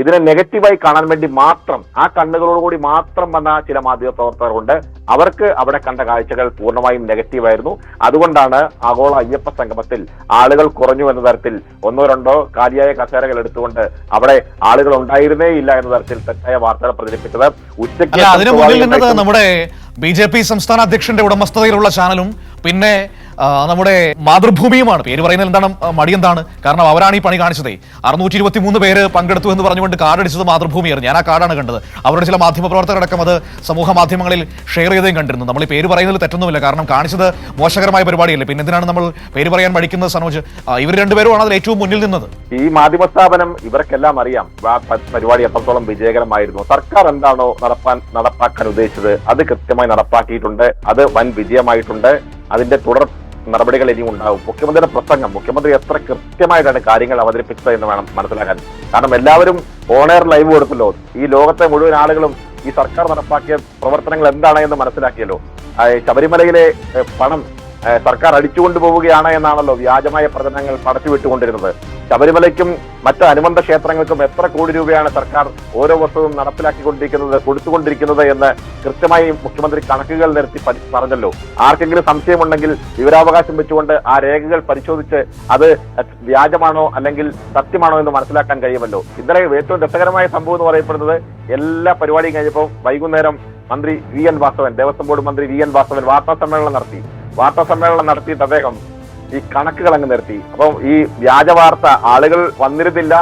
ഇതിനെ നെഗറ്റീവായി കാണാൻ വേണ്ടി മാത്രം ആ കണ്ണുകളോടുകൂടി മാത്രം വന്ന ചില മാധ്യമ പ്രവർത്തകരുണ്ട്. അവർക്ക് അവിടെ കണ്ട കാഴ്ചകൾ പൂർണമായും നെഗറ്റീവായിരുന്നു. അതുകൊണ്ടാണ് ആഗോള അയ്യപ്പ സംഗമത്തിൽ ആളുകൾ കുറഞ്ഞു എന്ന തരത്തിൽ ഒന്നോ രണ്ടോ കാലിയായ കസേരകൾ എടുത്തുകൊണ്ട് അവിടെ ആളുകൾ ഉണ്ടായിരുന്നേ ഇല്ല എന്ന തരത്തിൽ തെറ്റായ വാർത്തകൾ പ്രചരിപ്പിച്ചത്. ഉച്ചയ്ക്ക് നമ്മുടെ ബി ജെ പി സംസ്ഥാന അധ്യക്ഷന്റെ ഉടമസ്ഥതയിലുള്ള ചാനലും പിന്നെ നമ്മുടെ മാതൃഭൂമിയുമാണ്. പേര് പറയുന്നത് എന്താണ് മടി എന്താണ്? കാരണം അവരാണ് ഈ പണി കാണിച്ചത്. അറുന്നൂറ്റി ഇരുപത്തി മൂന്ന് പേര് പങ്കെടുത്തു എന്ന് പറഞ്ഞുകൊണ്ട് കാർഡ് അടിച്ചത് മാതൃഭൂമിയായിരുന്നു ഞാൻ ആ കാർഡാണ് കണ്ടത്. അവരുടെ ചില മാധ്യമ പ്രവർത്തകരടക്കം അത് സമൂഹ മാധ്യമങ്ങളിൽ ഷെയർ ചെയ്തേയും കണ്ടിരുന്നു. നമ്മൾ ഈ പേര് പറയുന്നതിൽ തെറ്റൊന്നുമില്ല. കാരണം കാണിച്ചത് മോശകരമായ പരിപാടിയല്ലേ. പിന്നെ എന്തിനാണ് നമ്മൾ പേര് പറയാൻ മടിക്കുന്നത് സനോജ്? ഇവർ രണ്ടുപേരുമാണ് അതിൽ ഏറ്റവും മുന്നിൽ നിന്നത്. ഈ മാധ്യമ സ്ഥാപനം ഇവർക്കെല്ലാം അറിയാം. പരിപാടി എത്രത്തോളം വിജയകരമായിരുന്നു. സർക്കാർ എന്താണോ നടപ്പാൻ നടപ്പാക്കാൻ ഉദ്ദേശിച്ചത് അത് കൃത്യമായി നടപ്പാക്കിയിട്ടുണ്ട്. അത് വൻ വിജയമായിട്ടുണ്ട്. അതിന്റെ തുടർ നടപടികൾ ഇനി ഉണ്ടാവും. മുഖ്യമന്ത്രിയുടെ പ്രസംഗം മുഖ്യമന്ത്രി എത്ര കൃത്യമായിട്ടാണ് കാര്യങ്ങൾ അവതരിപ്പിച്ചത് എന്ന് വേണം മനസ്സിലാക്കാൻ. കാരണം എല്ലാവരും ഓണർ ലൈവ് കൊടുത്തല്ലോ ഈ ലോകത്തെ മുഴുവൻ ആളുകളും ഈ സർക്കാർ നടപ്പാക്കിയ പ്രവർത്തനങ്ങൾ എന്താണ് എന്ന് മനസ്സിലാക്കിയല്ലോ. ശബരിമലയിലെ പണം സർക്കാർ അടിച്ചുകൊണ്ടു പോവുകയാണ് എന്നാണല്ലോ വ്യാജമായ പ്രചരണങ്ങൾ പടച്ചുവിട്ടുകൊണ്ടിരുന്നത്. ശബരിമലയ്ക്കും മറ്റ് അനുബന്ധ ക്ഷേത്രങ്ങൾക്കും എത്ര കോടി രൂപയാണ് സർക്കാർ ഓരോ വർഷവും നടപ്പിലാക്കിക്കൊണ്ടിരിക്കുന്നത് കൊടുത്തുകൊണ്ടിരിക്കുന്നത് എന്ന് കൃത്യമായി മുഖ്യമന്ത്രി കണക്കുകൾ നിരത്തി പറഞ്ഞല്ലോ. ആർക്കെങ്കിലും സംശയമുണ്ടെങ്കിൽ വിവരാവകാശം വെച്ചുകൊണ്ട് ആ രേഖകൾ പരിശോധിച്ച് അത് വ്യാജമാണോ അല്ലെങ്കിൽ സത്യമാണോ എന്ന് മനസ്സിലാക്കാൻ കഴിയുമല്ലോ. ഇന്നലെ ഏറ്റവും രസകരമായ സംഭവം എന്ന് പറയപ്പെടുന്നത് എല്ലാ പരിപാടിയും കഴിഞ്ഞപ്പോൾ വൈകുന്നേരം മന്ത്രി V N Vasavan Devaswom board മന്ത്രി വി എൻ വാസവൻ വാർത്താ സമ്മേളനം നടത്തി. വാർത്താ സമ്മേളനം നടത്തിയിട്ട് അദ്ദേഹം ഈ കണക്കുകൾ അങ്ങ് നിർത്തി. അപ്പം ഈ വ്യാജ വാർത്ത ആളുകൾ വന്നിരുന്നില്ല.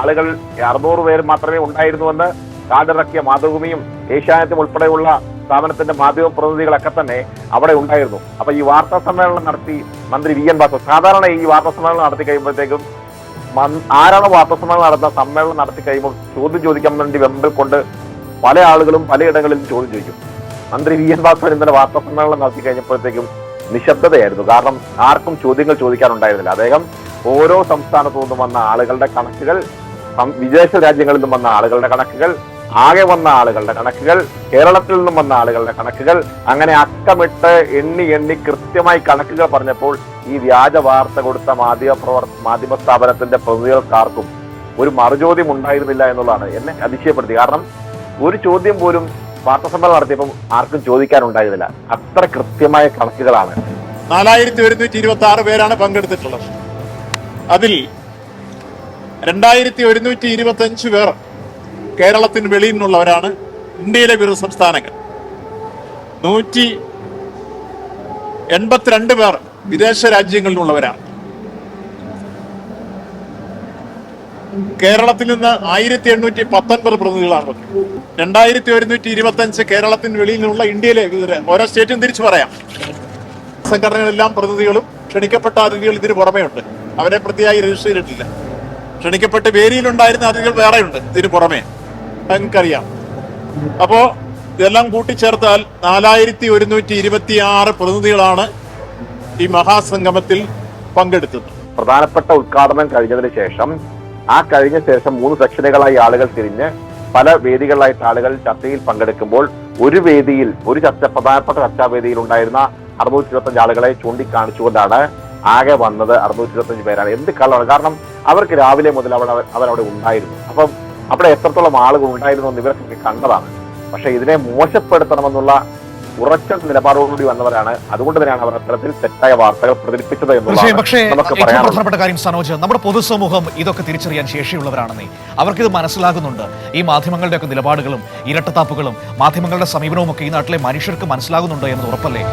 ആളുകൾ അറുന്നൂറ് പേര് മാത്രമേ ഉണ്ടായിരുന്നുവെന്ന് കാർഡിറക്കിയ മാതൃഭൂമിയും ഏഷ്യാനെറ്റും ഉൾപ്പെടെയുള്ള സ്ഥാപനത്തിന്റെ മാധ്യമ പ്രതിനിധികളൊക്കെ തന്നെ അവിടെ ഉണ്ടായിരുന്നു. അപ്പൊ ഈ വാർത്താ സമ്മേളനം നടത്തി മന്ത്രി വി എൻ വാസവൻ സാധാരണ ഈ വാർത്താ സമ്മേളനം നടത്തി കഴിയുമ്പോഴത്തേക്കും ആരാണ് ആരാണോ വാർത്താ സമ്മേളനം നടന്ന സമ്മേളനം നടത്തി കഴിയുമ്പോൾ ചോദ്യം ചോദിക്കാൻ വേണ്ടി വെമ്പിൽ കൊണ്ട് പല ആളുകളും പലയിടങ്ങളിലും ചോദ്യം ചോദിക്കും. മന്ത്രി വി എൻ വാസവൻ ഇന്നലെ വാർത്താ സമ്മേളനം നടത്തി കഴിഞ്ഞപ്പോഴത്തേക്കും നിശബ്ദതയായിരുന്നു. കാരണം ആർക്കും ചോദ്യങ്ങൾ ചോദിക്കാനുണ്ടായിരുന്നില്ല. അദ്ദേഹം ഓരോ സംസ്ഥാനത്തു നിന്നും വന്ന ആളുകളുടെ കണക്കുകൾ വിദേശ രാജ്യങ്ങളിൽ നിന്നും വന്ന ആളുകളുടെ കണക്കുകൾ ആകെ വന്ന ആളുകളുടെ കണക്കുകൾ കേരളത്തിൽ നിന്നും വന്ന ആളുകളുടെ കണക്കുകൾ അങ്ങനെ അക്കമിട്ട് എണ്ണി എണ്ണി കൃത്യമായി കണക്കുകൾ പറഞ്ഞപ്പോൾ ഈ വ്യാജ വാർത്ത കൊടുത്ത മാധ്യമ പ്രവർ മാധ്യമ സ്ഥാപനത്തിന്റെ പ്രതിനിധികൾക്കാർക്കും ഒരു മറുചോദ്യം ഉണ്ടായിരുന്നില്ല എന്നുള്ളതാണ് എന്നെ അതിശയപ്പെടുത്തി. കാരണം ഒരു ചോദ്യം പോലും വാർത്താസമ്മേളനം നടത്തിയപ്പോൾ ആർക്കും ചോദിക്കാനുണ്ടായിരുന്നില്ല. അത്ര കൃത്യമായ കണക്കുകളാണ്. നാലായിരത്തി ഒരുന്നൂറ്റി ഇരുപത്തി ആറ് പേരാണ് പങ്കെടുത്തിട്ടുള്ളത്. അതിൽ രണ്ടായിരത്തി ഒരുന്നൂറ്റി ഇരുപത്തി അഞ്ച് പേർ കേരളത്തിന് വെളിയിൽ നിന്നുള്ളവരാണ്. ഇന്ത്യയിലെ വിവിധ സംസ്ഥാനങ്ങൾ. നൂറ്റി എൺപത്തിരണ്ട് പേർ വിദേശ രാജ്യങ്ങളിൽ നിന്നുള്ളവരാണ്. കേരളത്തിൽ നിന്ന് ആയിരത്തി എണ്ണൂറ്റി പത്തൊൻപത് പ്രതിനിധികളാണ് രണ്ടായിരത്തി ഒരുന്നൂറ്റി ഇരുപത്തി അഞ്ച് കേരളത്തിന് വെളിയിൽ നിന്നുള്ള ഇന്ത്യയിലെ ഓരോ സ്റ്റേറ്റും തിരിച്ചു പറയാം. സംഘടനകളെല്ലാം പ്രതിനിധികളും ക്ഷണിക്കപ്പെട്ട അതിഥികൾ ഇതിന് പുറമേ ഉണ്ട് അവരെ പ്രതിയായി രജിസ്റ്റർ ചെയ്തിട്ടില്ല. ക്ഷണിക്കപ്പെട്ട് വേരിയിലുണ്ടായിരുന്ന അതിഥികൾ വേറെയുണ്ട്. ഇതിന് പുറമേ. നിങ്ങൾക്കറിയാം അപ്പോ ഇതെല്ലാം കൂട്ടിച്ചേർത്താൽ നാലായിരത്തി ഒരുന്നൂറ്റി ഇരുപത്തി ആറ് പ്രതിനിധികളാണ് ഈ മഹാസംഗമത്തിൽ പങ്കെടുത്തത്. പ്രധാനപ്പെട്ട ഉദ്ഘാടനം കഴിഞ്ഞതിന് ശേഷം ആ കഴിഞ്ഞ ശേഷം മൂന്ന് സെക്ഷനുകളായി ആളുകൾ തിരിഞ്ഞ് പല വേദികളിലായിട്ട് ആളുകൾ ചർച്ചയിൽ പങ്കെടുക്കുമ്പോൾ ഒരു വേദിയിൽ ഒരു ചർച്ച പ്രധാനപ്പെട്ട ചർച്ചാ വേദിയിൽ ഉണ്ടായിരുന്ന അറുന്നൂറ്റി ഇരുപത്തഞ്ച് ആളുകളെ ചൂണ്ടിക്കാണിച്ചുകൊണ്ടാണ് ആകെ വന്നത് അറുന്നൂറ്റി ഇരുപത്തഞ്ച് പേരാണ്. എന്ത് കള്ളമാണ് കാരണം അവർക്ക് രാവിലെ മുതൽ അവിടെ അവരവിടെ ഉണ്ടായിരുന്നു. അപ്പം അവിടെ എത്രത്തോളം ആളുകൾ ഉണ്ടായിരുന്നു എന്ന് ഇവർക്കൊക്കെ കണ്ടതാണ്. പക്ഷെ ഇതിനെ മോശപ്പെടുത്തണമെന്നുള്ള ഉറച്ച നിലപാടോടുകൂടി വന്നവരാണ്. അതുകൊണ്ട് തന്നെയാണ് അവർ അത്തരത്തിൽ തെറ്റായ വാർത്തകൾ പ്രചരിപ്പിച്ചത് എന്നുള്ളത് പക്ഷേ നമുക്ക് ഏറ്റവും പറയാനുള്ളത്. പ്രധാനപ്പെട്ട കാര്യം സനോജ് നമ്മുടെ പൊതുസമൂഹം ഇതൊക്കെ തിരിച്ചറിയാൻ ശേഷിയുള്ളവരാണെന്നേ. അവർക്കിത് മനസ്സിലാകുന്നുണ്ട്. ഈ മാധ്യമങ്ങളുടെ ഒക്കെ നിലപാടുകളും ഇരട്ടത്താപ്പുകളും മാധ്യമങ്ങളുടെ സമീപനവും ഒക്കെ ഈ നാട്ടിലെ മനുഷ്യർക്ക് മനസ്സിലാകുന്നുണ്ട് എന്നത് ഉറപ്പല്ലേ?